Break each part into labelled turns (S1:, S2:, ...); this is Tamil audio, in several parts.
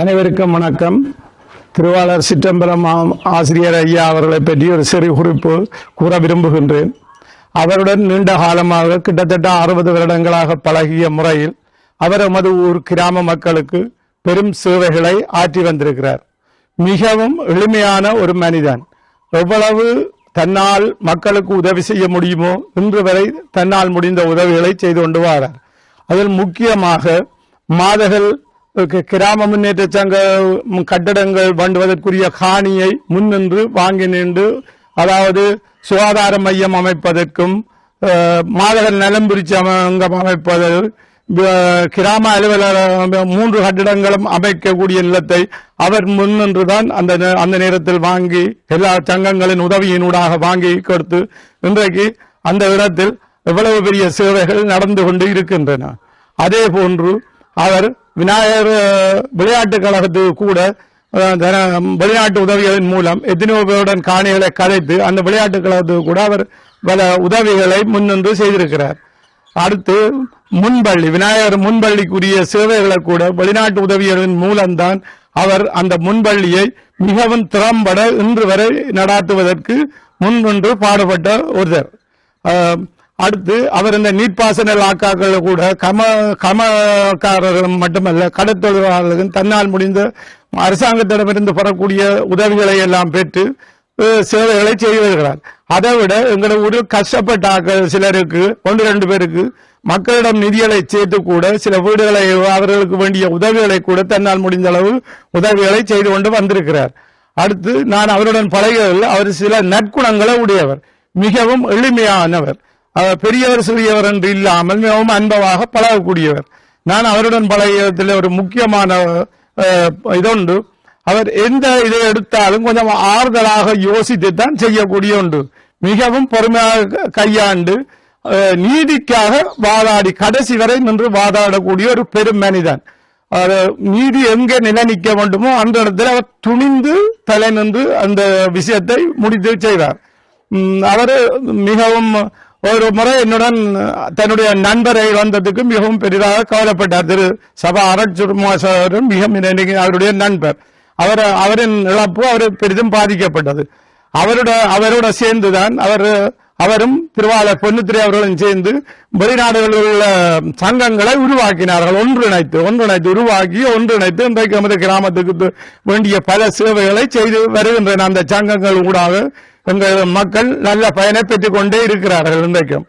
S1: அனைவருக்கும் வணக்கம். திருவாளர் சிற்றம்பலம் ஆ- ஆசிரியர் ஐயா அவர்களை பற்றி ஒரு சிறு குறிப்பு கூற விரும்புகின்றேன். அவருடன் நீண்ட காலமாக கிட்டத்தட்ட அறுபது வருடங்களாக பழகிய முறையில் அவர் எமது ஊர் கிராம மக்களுக்கு பெரும் சேவைகளை ஆற்றி வந்திருக்கிறார். மிகவும் எளிமையான ஒரு மனிதன். எவ்வளவு தன்னால் மக்களுக்கு உதவி செய்ய முடியுமோ இன்று வரை தன்னால் முடிந்த உதவிகளை செய்து கொண்டு வரார். அதில் முக்கியமாக மாதகள் கிராம முன்னேற்ற சங்க கட்டடங்கள் வண்டுவதற்குரிய காணியை முன்னின்று வாங்கி நின்று அதாவது சுகாதார மையம் அமைப்பதற்கும் அஹ், மாதகள் நலம்புரிச்சி அங்கம் அமைப்பது கிராம அலுவலர் மூன்று கட்டிடங்களும் அமைக்கக்கூடிய நிலத்தை அவர் முன்னின்றுதான் அந்த நே- அந்த நேரத்தில் வாங்கி எல்லா சங்கங்களின் உதவியினூடாக வாங்கி கொடுத்து இன்றைக்கு அந்த இடத்தில் எவ்வளவு பெரிய சேவைகள் நடந்து கொண்டு இருக்கின்றன. அதே போன்று அவர் விநாயகர் விளையாட்டு விளையாட்டுக் கழகத்துக்கு கூட தன- வெளிநாட்டு உதவிகளின் மூலம் எத்தனையோ பேருடன் காணிகளை கதைத்து அந்த விளையாட்டுக் கழகத்துக்கு கூட அவர் பல உதவிகளை முன்னின்று செய்திருக்கிறார். அடுத்து முன்பள்ளி விநாயகர் முன்பள்ளிக்குரிய சேவைகளை கூட வெளிநாட்டு உதவிகளின் மூலம்தான் அவர் அந்த முன்பள்ளியை மிகவும் திறம்பட இன்று வரை நடாத்துவதற்கு முன்னின்று பாடுபட்ட ஒருவர். அடுத்து அவர் இந்த நீர்ப்பாசன லாக்காக்கள் கூட கம கமக்காரர்களும் மட்டுமல்ல கடத்தொழிலாளர்களும் தன்னால் முடிந்த அரசாங்கத்திடமிருந்து பெறக்கூடிய உதவிகளை எல்லாம் பெற்று சேவைகளை செய்து வருகிறார். அதை விட எங்களை ஊரில் கஷ்டப்பட்ட சிலருக்கு ஒன்று ரெண்டு பேருக்கு. மக்களிடம் நிதிகளை சேர்த்து கூட சில வீடுகளை அவர்களுக்கு வேண்டிய உதவிகளை கூட தன்னால் முடிந்த அளவு உதவிகளை செய்து கொண்டு வந்திருக்கிறார். அடுத்து நான் அவருடன் பழகியதில் அவர் சில நற்குணங்களை உடையவர் மிகவும் எளிமையானவர். பெரியவர் சிறியவர் என்று இல்லாமல் மிகவும் அன்பமாக பழகக்கூடியவர். நான் அவருடன் பழகியதில் ஒரு முக்கியமான அஹ், இதொண்டு. அவர் எந்த இதை எடுத்தாலும் கொஞ்சம் ஆறுதலாக யோசித்து தான் செய்யக்கூடிய உண்டு. மிகவும் பொறுமையாக கையாண்டு நீதிக்காக வாதாடி கடைசி வரை நின்று வாதாடக்கூடிய ஒரு பெரும் மனிதன். அது நீதி எங்கே நிலநிக்க வேண்டுமோ அந்த இடத்துல அவர் துணிந்து தலை நின்று அந்த விஷயத்தை முடித்து செய்தார் அவர் மிகவும் ஒரு முறை என்னுடன் தன்னுடைய நண்பரை வந்ததுக்கு மிகவும் பெரிதாக கவலைப்பட்டார். திரு சபா அரட்சுமாசரும் மிக அவருடைய நண்பர். அவர் அவரின் இழப்பு அவர் பெரிதும் பாதிக்கப்பட்டது. அவரோட அவரோட சேர்ந்துதான் அவர் அவரும் திருவாளர் பொன்னுத்திரை அவர்களும் சேர்ந்து வெளிநாடுகளில் உள்ள சங்கங்களை உருவாக்கினார்கள். ஒன்றிணைத்து ஒன்றிணைத்து உருவாக்கி ஒன்றிணைத்து இன்றைக்கு நமது கிராமத்துக்கு வேண்டிய பல சேவைகளை செய்து வருகின்றன. அந்த சங்கங்கள் ஊடாக எங்கள் மக்கள் நல்ல பயனை பெற்றுக் கொண்டே இருக்கிறார்கள் இன்றைக்கும்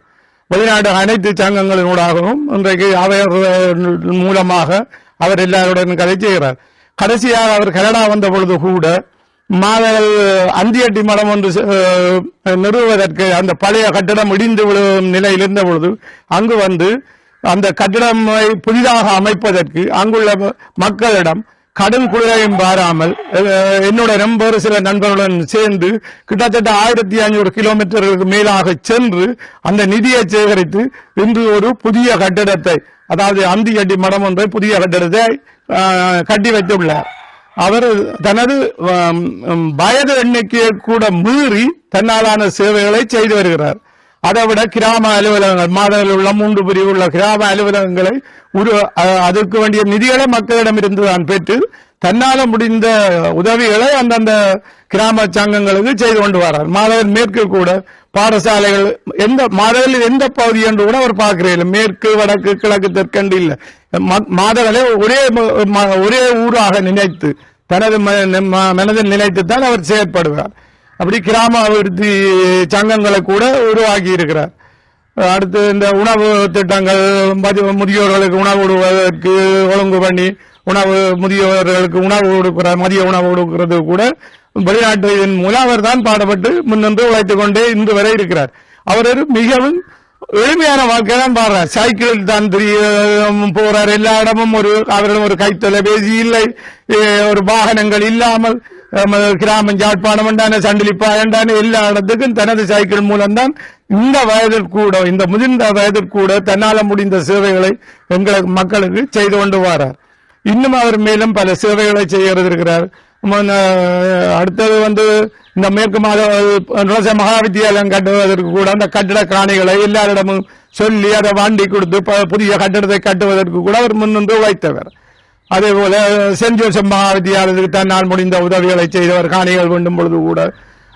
S1: வெளிநாடு அனைத்து சங்கங்களினூடாகவும் இன்றைக்கு அவர் மூலமாக அவர் எல்லாருடன் கதை செய்கிறார். கடைசியாக அவர் கனடா வந்த பொழுது கூட மாதங்கள் அந்தியட்டி மடம் ஒன்று நிறுவுவதற்கு அந்த பழைய கட்டிடம் இடிந்து விழும் நிலையில் இருந்த பொழுது அங்கு வந்து அந்த கட்டிடமை புதிதாக அமைப்பதற்கு அங்குள்ள மக்களிடம் கடும் குளிரையும் பாராமல் என்னுடைய என்னுடனும் சில நண்பர்களுடன் சேர்ந்து கிட்டத்தட்ட ஆயிரத்தி ஐநூறு கிலோமீட்டருக்கு மேலாக சென்று அந்த நிதியை சேகரித்து இன்று ஒரு புதிய கட்டிடத்தை அதாவது அந்தியட்டி மடம் ஒன்றை புதிய கட்டிடத்தை கட்டி வைத்துள்ளார். அவர் தனது வயது எண்ணிக்கையை கூட மீறி தன்னாலான சேவைகளை செய்து வருகிறார். அதை விட கிராம அலுவலகங்கள் மாதத்தில் உள்ள மூன்று பிரிவு உள்ள கிராம அலுவலகங்களை உரு அதற்கு வேண்டிய நிதிகளை மக்களிடமிருந்து தான் பெற்று தன்னால முடிந்த உதவிகளை அந்தந்த கிராம சங்கங்களுக்கு செய்து கொண்டு வரார். மாதவன் மேற்கு கூட பாடசாலைகள் எந்த மாதவில் எந்த பகுதி என்று கூட அவர் பார்க்கிறேன் மேற்கு வடக்கு கிழக்கு தெற்கண்டு இல்லை. மாதவனை ஒரே ஒரே ஊராக நினைத்து தனது ம- ம- மனதில் அவர் செயற்படுவார் அப்படி கிராம அபிவிருத்தி சங்கங்களை கூட உருவாக்கி இருக்கிறார் அடுத்து இந்த உணவு திட்டங்கள் முதியோர்களுக்கு உணவு விடுவதற்கு ஒழுங்கு பண்ணி உணவு முதியோர்களுக்கு உணவு கொடுக்கிற மதிய உணவு கொடுக்கிறது கூட வெளிநாட்டின் மூலம் அவர் தான் பாடுபட்டு முன்னின்று உழைத்துக் கொண்டே இன்று வரை இருக்கிறார். அவர் மிகவும் எளிமையான வாழ்க்கை தான் பாடுறார். சைக்கிள் தான் போறார். எல்லா இடமும் ஒரு அவரிடம் ஒரு கைத்தொலைபேசி இல்லை. ஒரு வாகனங்கள் இல்லாமல் கிராமம் யாழ்ப்பாணம் என்றான சண்டிலிப்பா எல்லா இடத்துக்கும் தனது சைக்கிள் மூலம்தான் இந்த வயதில் கூட இந்த முதிர்ந்த வயதில் கூட தன்னால முடிந்த சேவைகளை எங்களுக்கு மக்களுக்கு செய்து கொண்டு வரார். இன்னும் அவர் மேலும் பல சேவைகளை செய்கிறது இருக்கிறார் அடுத்தது வந்து இந்த மேற்கு மாத மகாவித்தியாலயம் கட்டுவதற்கு கூட அந்த கட்டிட காணிகளை எல்லாரிடமும் சொல்லி அதை வாண்டி கொடுத்து ப- புதிய கட்டிடத்தை கட்டுவதற்கு கூட அவர் முன்னின்று வைத்தவர் அதே போல சென்ட் ஜோசப் மகாவித்தியாலயத்துக்கு தன்னால் முடிந்த உதவிகளை செய்தவர் காணிகள் வேண்டும் பொழுது கூட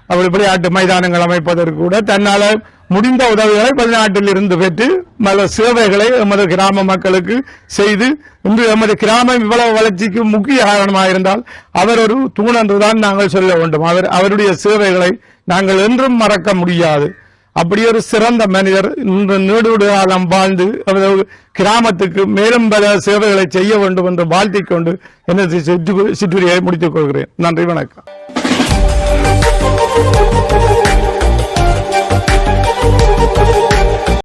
S1: அவர் விளையாட்டு மைதானங்கள் அமைப்பதற்கு கூட தன்னால முடிந்த உதவிகளை வெளிநாட்டில் இருந்து பெற்று பல சேவைகளை எமது கிராம மக்களுக்கு செய்து இன்று எமது கிராமம் இவ்வளவு வளர்ச்சிக்கு முக்கிய காரணமாக இருந்தால் அவர் ஒரு தூண் என்றுதான் நாங்கள் சொல்ல வேண்டும். அவர் அவருடைய சேவைகளை நாங்கள் என்றும் மறக்க முடியாது. அப்படி ஒரு சிறந்த மனிதர் இன்று நீடு காலம் வாழ்ந்து அவரது கிராமத்துக்கு மேலும் பல சேவைகளை செய்ய வேண்டும் என்று வாழ்த்திக் கொண்டு எனது சிற்று- சிற்றுரையை முடித்துக் கொள்கிறேன். நன்றி வணக்கம். Música